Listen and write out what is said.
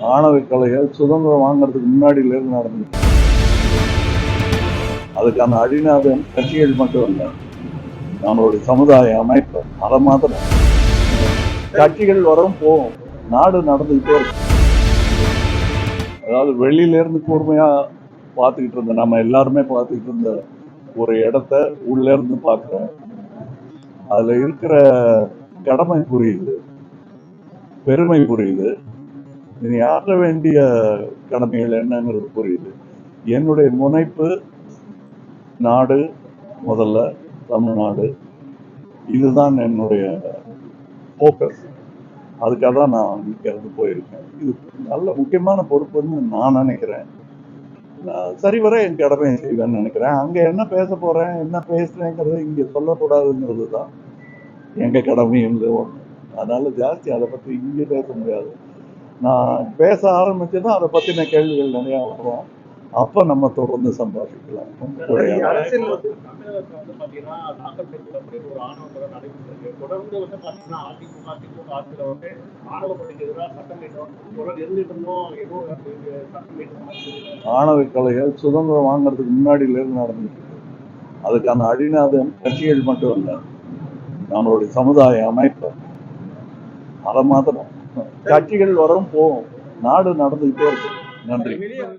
ஆணவ கலைகள் சுதந்திரம் வாங்குறதுக்கு முன்னாடியில இருந்து அதுக்கான அடிநாதம் கட்சிகள் மட்டும் இல்லை நம்மளுடைய சமுதாய அமைப்பு அதை மாத்திரம். கட்சிகள் வரும் போகும். நாடு நடந்துகிட்டே இருக்கும். அதாவது வெளியில இருந்து கூர்மையா பார்த்துக்கிட்டு இருந்த நம்ம எல்லாருமே பார்த்துக்கிட்டு இருந்த ஒரு இடத்த உள்ள இருந்து அதில் அதுல இருக்கிற கடமை புரியுது பெருமை புரியுது. இனி ஆற்ற வேண்டிய கடமைகள் என்னங்கிறது புரியுது. என்னுடைய முனைப்பு நாடு முதல்ல தமிழ்நாடு. இதுதான் என்னுடைய ஃபோக்கஸ் அதுக்காக தான் நான் இங்கிருந்து போயிருக்கேன். இது நல்ல முக்கியமான பொறுப்புன்னு நான் நினைக்கிறேன். நான் சரிவர என் கடமையை செய்வேன்னு நினைக்கிறேன். அங்கே என்ன பேச போகிறேன் என்ன பேசுகிறேங்கிறது இங்கே சொல்லக்கூடாதுங்கிறது தான் எங்கள் கடமையும் ஒன்று அதனால ஜாஸ்தி அதை பற்றி இங்கே பேச முடியாது. நான் பேச ஆரம்பிச்சதும் அதை பற்றின கேள்விகள் நிறையா வரும் அப்போ நம்ம தொடர்ந்து சம்பாதிக்கலாம். ஆணவ கலைகள் சுதந்திரம் வாங்குறதுக்கு முன்னாடியில இருந்து நடந்துச்சு அதுக்கான அடிநாதம் கட்சிகள் மட்டும் இல்லை நம்மளுடைய சமுதாய அமைப்பு. அதை மாத்திரம் கட்சிகள் வரும் போகும். நாடு நடந்துகிட்டே இருக்கு நன்றி.